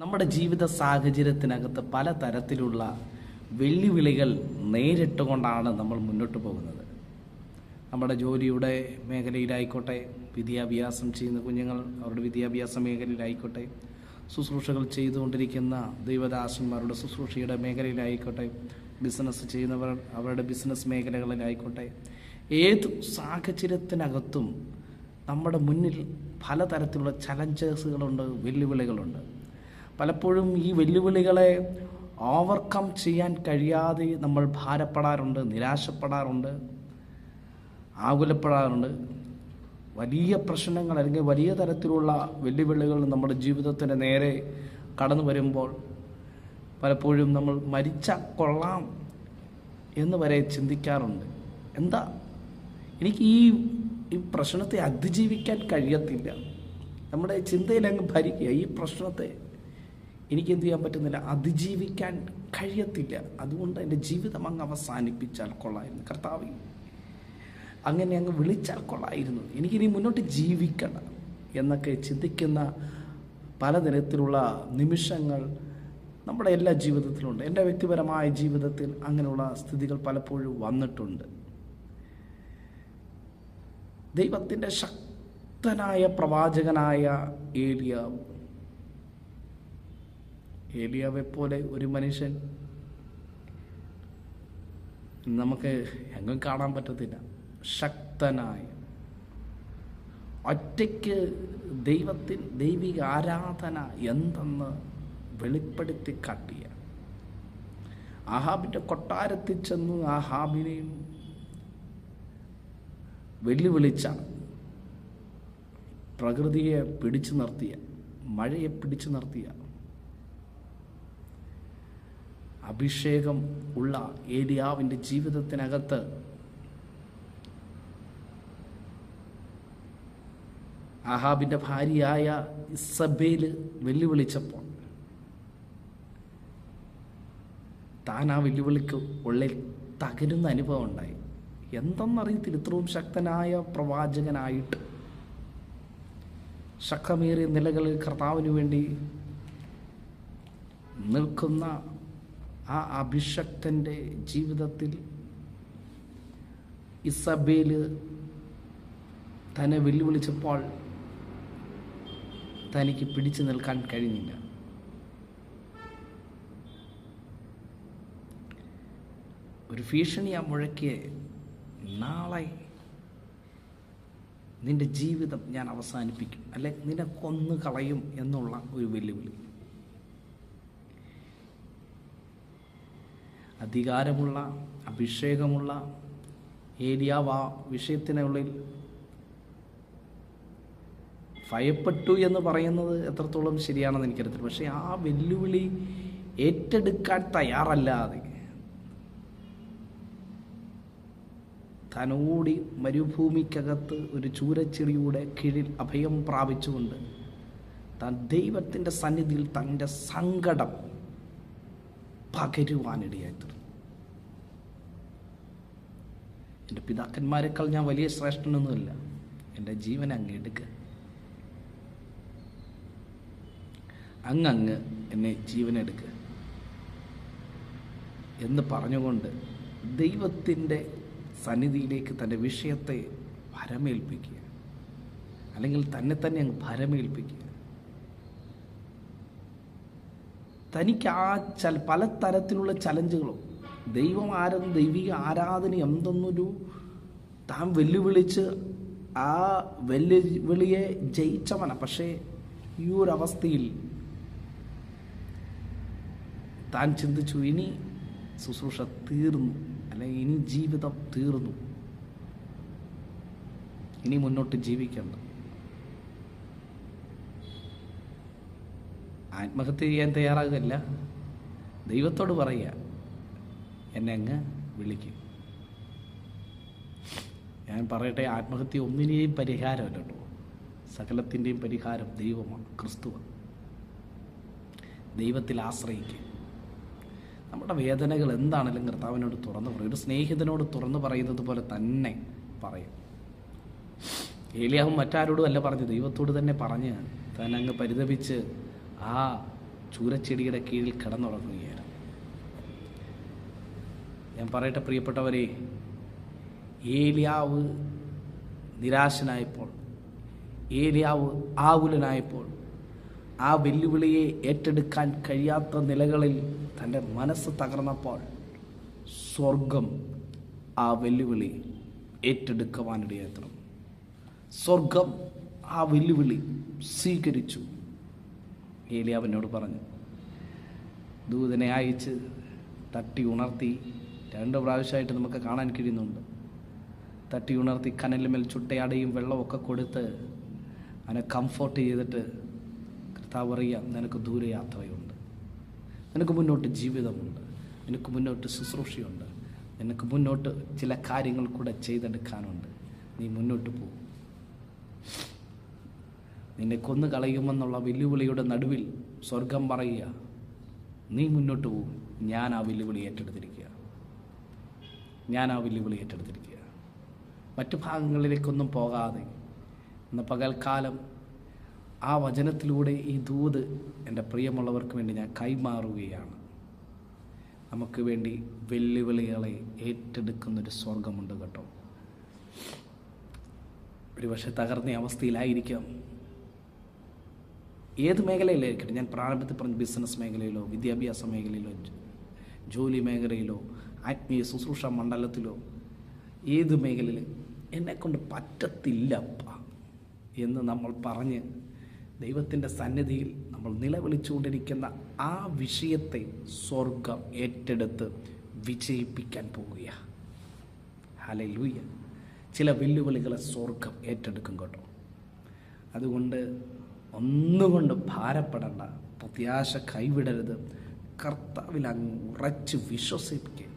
നമ്മുടെ ജീവിത സാഹചര്യത്തിനകത്ത് പല തരത്തിലുള്ള വെല്ലുവിളികൾ നേരിട്ടുകൊണ്ടാണ് നമ്മൾ മുന്നോട്ട് പോകുന്നത്. നമ്മുടെ ജോലിയുടെ മേഖലയിലായിക്കോട്ടെ വിദ്യാഭ്യാസം ചെയ്യുന്ന കുഞ്ഞുങ്ങൾ അവരുടെ വിദ്യാഭ്യാസ മേഖലയിലായിക്കോട്ടെ ശുശ്രൂഷകൾ ചെയ്തുകൊണ്ടിരിക്കുന്ന ദൈവദാസന്മാരുടെ ശുശ്രൂഷയുടെ മേഖലയിലായിക്കോട്ടെ ബിസിനസ് ചെയ്യുന്നവർ അവരുടെ ബിസിനസ് മേഖലകളിലായിക്കോട്ടെ ഏത് സാഹചര്യത്തിനകത്തും നമ്മുടെ മുന്നിൽ പലതരത്തിലുള്ള ചലഞ്ചേഴ്സുകളുണ്ട് വെല്ലുവിളികളുണ്ട്. പലപ്പോഴും ഈ വെല്ലുവിളികളെ ഓവർകം ചെയ്യാൻ കഴിയാതെ നമ്മൾ ഭാരപ്പെടാറുണ്ട് നിരാശപ്പെടാറുണ്ട് ആകുലപ്പെടാറുണ്ട്. വലിയ പ്രശ്നങ്ങൾ അല്ലെങ്കിൽ വലിയ തരത്തിലുള്ള വെല്ലുവിളികൾ നമ്മുടെ ജീവിതത്തിന് നേരെ കടന്നു വരുമ്പോൾ പലപ്പോഴും നമ്മൾ മരിച്ച കൊള്ളാം എന്ന് വരെ ചിന്തിക്കാറുണ്ട്. എന്താ? എനിക്ക് ഈ ഈ പ്രശ്നത്തെ അതിജീവിക്കാൻ കഴിയത്തില്ല. നമ്മുടെ ചിന്തയിൽ അങ്ങ് ഭരിക്കുക ഈ പ്രശ്നത്തെ എനിക്ക് എന്ത് ചെയ്യാൻ പറ്റുന്നില്ല. അതിജീവിക്കാൻ കഴിയത്തില്ല. അതുകൊണ്ട് എന്റെ ജീവിതം അങ്ങ് അവസാനിപ്പിച്ചാൽ കൊള്ളായിരുന്നു. കർത്താവ് അങ്ങനെ അങ്ങ് വിളിച്ചാൽ കൊള്ളായിരുന്നു. എനിക്കിനി മുന്നോട്ട് ജീവിക്കണം എന്നൊക്കെ ചിന്തിക്കുന്ന പലതരത്തിലുള്ള നിമിഷങ്ങൾ നമ്മുടെ എല്ലാ ജീവിതത്തിലുണ്ട്. എന്റെ വ്യക്തിപരമായ ജീവിതത്തിൽ അങ്ങനെയുള്ള സ്ഥിതികൾ പലപ്പോഴും വന്നിട്ടുണ്ട്. ദൈവത്തിന്റെ ശക്തനായ പ്രവാചകനായ ഏലിയാവ് ഏലിയാവെ പോലെ ഒരു മനുഷ്യൻ നമുക്ക് എങ്ങും കാണാൻ പറ്റത്തില്ല. ശക്തനായ. ഒറ്റയ്ക്ക് ദൈവത്തിൻ ദൈവിക ആരാധന എന്തെന്ന് വെളിപ്പെടുത്തി കാട്ടിയ. ആഹാബിന്റെ കൊട്ടാരത്തിൽ ചെന്ന് ആഹാബിനെയും വെല്ലുവിളിച്ച പ്രകൃതിയെ പിടിച്ചു നിർത്തിയ മഴയെ പിടിച്ചു നിർത്തിയ. അഭിഷേകം ഉള്ള ഏലിയാവിന്റെ ജീവിതത്തിനകത്ത് അഹാബിന്റെ ഭാര്യയായ ഇസബേൽ വെല്ലുവിളിച്ചപ്പോൾ താൻ ആ വെല്ലുവിളിക്ക് ഉള്ളിൽ തകരുന്ന അനുഭവം ഉണ്ടായി. എന്തെന്നറിയത്തില്ല ഇത്രയും ശക്തനായ പ്രവാചകനായിട്ട്. ശക്തമേറിയ നിലകളിൽ കർത്താവിന് വേണ്ടി നിൽക്കുന്ന ആ അഭിഷക്തന്റെ ജീവിതത്തിൽ ഇസബേൽ തന്നെ വെല്ലുവിളിച്ചപ്പോൾ തനിക്ക് പിടിച്ചു നിൽക്കാൻ കഴിഞ്ഞില്ല. ഒരു ഭീഷണി ആ മുഴക്കിയ നാളെ നിന്റെ ജീവിതം ഞാൻ അവസാനിപ്പിക്കും. അല്ലെ? നിന്നെ കൊന്നു കളയും എന്നുള്ള ഒരു വെല്ലുവിളി. അധികാരമുള്ള അഭിഷേകമുള്ള ഏരിയ ആ വിഷയത്തിനുള്ളിൽ ഭയപ്പെട്ടു എന്ന് പറയുന്നത് എത്രത്തോളം ശരിയാണെന്ന് എനിക്കറിയത്തില്ല. പക്ഷേ ആ വെല്ലുവിളി ഏറ്റെടുക്കാൻ തയ്യാറല്ലാതെ തനോടി മരുഭൂമിക്കകത്ത് ഒരു ചൂരച്ചെടിയുടെ കീഴിൽ അഭയം പ്രാപിച്ചുകൊണ്ട് താൻ ദൈവത്തിന്റെ സന്നിധിയിൽ തന്റെ സങ്കടം പകരുവാനിടയായി തീർന്നു എന്റെ പിതാക്കന്മാരെക്കാൾ ഞാൻ വലിയ ശ്രേഷ്ഠനൊന്നുമില്ല. എന്റെ ജീവൻ അങ്ങ് എടുക്കുക അങ്ങ് എന്നെ ജീവനെടുക്കുക എന്ന് പറഞ്ഞുകൊണ്ട് ദൈവത്തിന്റെ സന്നിധിയിലേക്ക് തന്റെ വിഷയത്തെ ഭരമേൽപ്പിക്കുക. അല്ലെങ്കിൽ തന്നെ തന്നെ അങ്ങ് ഭരമേൽപ്പിക്കുക. തനിക്ക് ആ ചൽ പല തരത്തിലുള്ള ചലഞ്ചുകളും. ദൈവം ആരും ദൈവിക ആരാധന എന്തെന്നൊരു താൻ വെല്ലുവിളിച്ച് ആ വെല്ലുവിളിയെ ജയിച്ചവന. പക്ഷേ ഈ ഒരു അവസ്ഥയിൽ താൻ ചിന്തിച്ചു ഇനി ശുശ്രൂഷ തീർന്നു. അല്ലെങ്കിൽ ഇനി ജീവിതം തീർന്നു. ഇനി മുന്നോട്ട് ജീവിക്കണ്ട. ആത്മഹത്യ ചെയ്യാൻ തയ്യാറാകില്ല ദൈവത്തോട് പറയുക എന്നെ അങ്ങ് വിളിക്കും. ഞാൻ പറയട്ടെ ആത്മഹത്യ ഒന്നിനെയും പരിഹാരമല്ല കേട്ടോ. സകലത്തിന്റെയും പരിഹാരം ദൈവമാണ് ക്രിസ്തുവാണ്. ദൈവത്തിൽ ആശ്രയിക്കുക. നമ്മുടെ വേദനകൾ എന്താണെങ്കിലും കർത്താവിനോട് തുറന്നു പറയും. ഒരു സ്നേഹിതനോട് തുറന്നു പറയുന്നത് പോലെ തന്നെ പറയും. ഏലിയാവും മറ്റാരോടും അല്ല പറഞ്ഞു ദൈവത്തോട് തന്നെ പറഞ്ഞ് താൻ അങ്ങ് പരിതപിച്ച് ആ ചൂരച്ചെടിയുടെ കീഴിൽ കിടന്നുറങ്ങുകയായിരുന്നു. ഞാൻ പറയട്ടെ പ്രിയപ്പെട്ടവരെ ഏലിയാവ് നിരാശനായപ്പോൾ ഏലിയാവ് ആകുലനായപ്പോൾ ആ വെല്ലുവിളിയെ ഏറ്റെടുക്കാൻ കഴിയാത്ത നിലകളിൽ തന്റെ മനസ്സ് തകർന്നപ്പോൾ സ്വർഗം ആ വെല്ലുവിളി ഏറ്റെടുക്കുവാനിടയാത്രം സ്വർഗം ആ വെല്ലുവിളി സ്വീകരിച്ചു. ഏലിയാവിനോട് പറഞ്ഞു ദൂതനെ അയച്ച് തട്ടി ഉണർത്തി രണ്ട് പ്രാവശ്യമായിട്ട് നമുക്ക് കാണാൻ കഴിയുന്നുണ്ട്. തട്ടി ഉണർത്തി കനലിന്മേൽ ചുട്ടയടയും വെള്ളമൊക്കെ കൊടുത്ത് അവനെ കംഫോർട്ട് ചെയ്തിട്ട് കർത്താവ് അറിയാം നിനക്ക് ദൂരയാത്രയുണ്ട് നിനക്ക് മുന്നോട്ട് ജീവിതമുണ്ട്. നിനക്ക് മുന്നോട്ട് ശുശ്രൂഷയുണ്ട്. നിനക്ക് മുന്നോട്ട് ചില കാര്യങ്ങൾ കൂടെ ചെയ്തെടുക്കാനുണ്ട്. നീ മുന്നോട്ട് പോകും നിന്നെ കൊന്നു കളയുമെന്നുള്ള വെല്ലുവിളിയുടെ നടുവിൽ സ്വർഗം പറയുക. നീ മുന്നോട്ട് പോകും ഞാൻ ആ വെല്ലുവിളി ഏറ്റെടുത്തിരിക്കുക. ഞാൻ ആ വെല്ലുവിളി ഏറ്റെടുത്തിരിക്കുക. മറ്റു ഭാഗങ്ങളിലേക്കൊന്നും പോകാതെ ഇന്ന് പകൽക്കാലം ആ വചനത്തിലൂടെ ഈ ദൂത് എന്റെ പ്രിയമുള്ളവർക്ക് വേണ്ടി ഞാൻ കൈമാറുകയാണ്. നമുക്ക് വേണ്ടി വെല്ലുവിളികളെ ഏറ്റെടുക്കുന്നൊരു സ്വർഗമുണ്ട് കേട്ടോ. ഒരു പക്ഷെ തകർന്ന അവസ്ഥയിലായിരിക്കാം. ഏത് മേഖലയിലായിരിക്കട്ടെ? ഞാൻ പ്രാരംഭത്തിൽ പറഞ്ഞ ബിസിനസ് മേഖലയിലോ വിദ്യാഭ്യാസ മേഖലയിലോ ജോലി മേഖലയിലോ ആത്മീയ ശുശ്രൂഷ മണ്ഡലത്തിലോ ഏത് മേഖലയിൽ എന്നെക്കൊണ്ട് പറ്റത്തില്ലപ്പ എന്ന് നമ്മൾ പറഞ്ഞ് ദൈവത്തിന്റെ സന്നിധിയിൽ നമ്മൾ നിലവിളിച്ചുകൊണ്ടിരിക്കുന്ന ആ വിഷയത്തെ സ്വർഗം ഏറ്റെടുത്ത് വിജയിപ്പിക്കാൻ പോവുകയാണ് ഹലലൂയ ചില വെല്ലുവിളികളെ സ്വർഗം ഏറ്റെടുക്കും കേട്ടോ. അതുകൊണ്ട് ഒന്നുകൊണ്ട് ഭാരപ്പെടേണ്ട. പ്രത്യാശ കൈവിടരുത്. കർത്താവിൽ അങ്ങ് ഉറച്ച് വിശ്വസിപ്പിക്കുക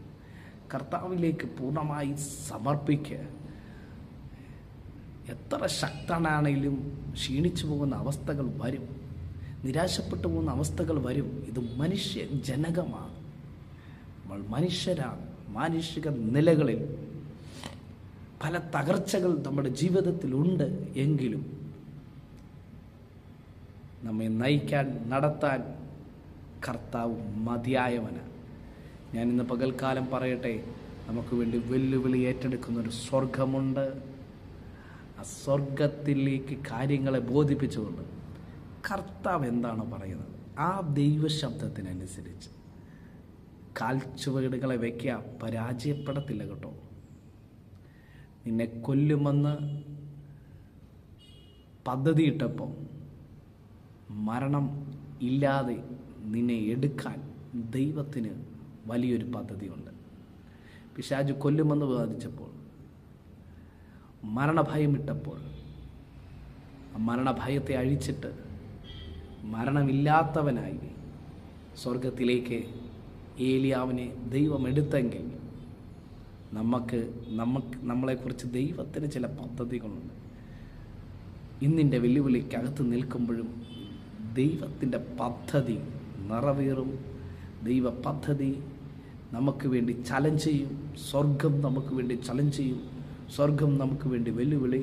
കർത്താവിലേക്ക് പൂർണമായി സമർപ്പിക്കുക എത്ര ശക്തനാണെങ്കിലും ക്ഷീണിച്ചു പോകുന്ന അവസ്ഥകൾ വരും. നിരാശപ്പെട്ടു പോകുന്ന അവസ്ഥകൾ വരും. ഇത് മനുഷ്യ ജനകമാണ്. നമ്മൾ മനുഷ്യരാണ്. മാനുഷിക നിലകളിൽ പല തകർച്ചകൾ നമ്മുടെ ജീവിതത്തിലുണ്ട് എങ്കിലും നമ്മെ നയിക്കാൻ നടത്താൻ കർത്താവ് മതിയായവന്. ഞാൻ ഇന്ന് പകൽക്കാലം പറയട്ടെ നമുക്ക് വേണ്ടി വെല്ലുവിളി ഏറ്റെടുക്കുന്ന ഒരു സ്വർഗമുണ്ട് ആ സ്വർഗത്തിലേക്ക് കാര്യങ്ങളെ ബോധിപ്പിച്ചുകൊണ്ട് കർത്താവ് എന്താണ് പറയുന്നത്? ആ ദൈവശബ്ദത്തിനനുസരിച്ച് കാൽച്ചുവടുകളെ വയ്ക്കുക പരാജയപ്പെടത്തില്ല കേട്ടോ. നിന്നെ കൊല്ലുമെന്ന് പദ്ധതിയിട്ടപ്പോൾ മരണം ഇല്ലാതെ നിന്നെ എടുക്കാൻ ദൈവത്തിന് വലിയൊരു പദ്ധതിയുണ്ട്. പിശാജ് കൊല്ലുമെന്ന് വാദിച്ചപ്പോൾ മരണഭയമിട്ടപ്പോൾ മരണഭയത്തെ അഴിച്ചിട്ട് മരണമില്ലാത്തവനായി സ്വർഗത്തിലേക്ക് ഏലിയാവിനെ ദൈവം എടുത്തെങ്കിൽ നമുക്ക് നമുക്ക് നമ്മളെക്കുറിച്ച് ദൈവത്തിന് ചില പദ്ധതികളുണ്ട്. ഇന്നിന്റെ വെല്ലുവിളിക്കകത്ത് നിൽക്കുമ്പോഴും ദൈവത്തിന്റെ പദ്ധതി നിറവേറും. ദൈവ പദ്ധതി നമുക്ക് വേണ്ടി ചലഞ്ച് ചെയ്യും. സ്വർഗം നമുക്ക് വേണ്ടി ചലഞ്ച് ചെയ്യും. സ്വർഗം നമുക്ക് വേണ്ടി വെല്ലുവിളി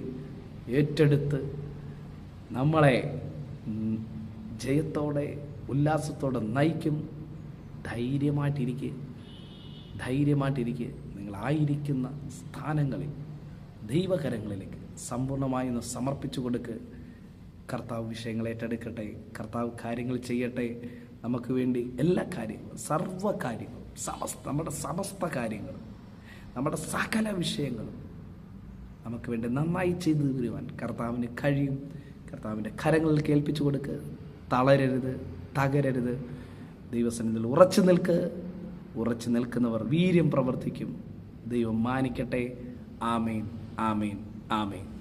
ഏറ്റെടുത്ത് നമ്മളെ ജയത്തോടെ ഉല്ലാസത്തോടെ നയിക്കും. ധൈര്യമായിട്ടിരിക്കുക ധൈര്യമായിട്ടിരിക്കുക നിങ്ങളായിരിക്കുന്ന സ്ഥാനങ്ങളിൽ ദൈവകരങ്ങളിലേക്ക് സമ്പൂർണമായി ഒന്ന് സമർപ്പിച്ചു കൊടുക്ക്. കർത്താവ് വിഷയങ്ങൾ ഏറ്റെടുക്കട്ടെ കർത്താവ് കാര്യങ്ങൾ ചെയ്യട്ടെ. നമുക്ക് വേണ്ടി എല്ലാ കാര്യങ്ങളും സർവ കാര്യങ്ങളും സമസ്ത നമ്മുടെ സമസ്ത കാര്യങ്ങളും നമ്മുടെ സകല വിഷയങ്ങളും നമുക്ക് വേണ്ടി നന്നായി ചെയ്തു തീരുവാൻ കർത്താവിന് കഴിയും. കർത്താവിന്റെ കരങ്ങളിൽ കേൾപ്പിച്ചു കൊടുക്കുക തളരരുത് തകരരുത്. ദൈവസന്നിധിയിൽ ഉറച്ചു നിൽക്ക്. ഉറച്ചു നിൽക്കുന്നവർ വീര്യം പ്രവർത്തിക്കും. ദൈവം മാനിക്കട്ടെ. ആമേൻ ആമേൻ ആമേൻ.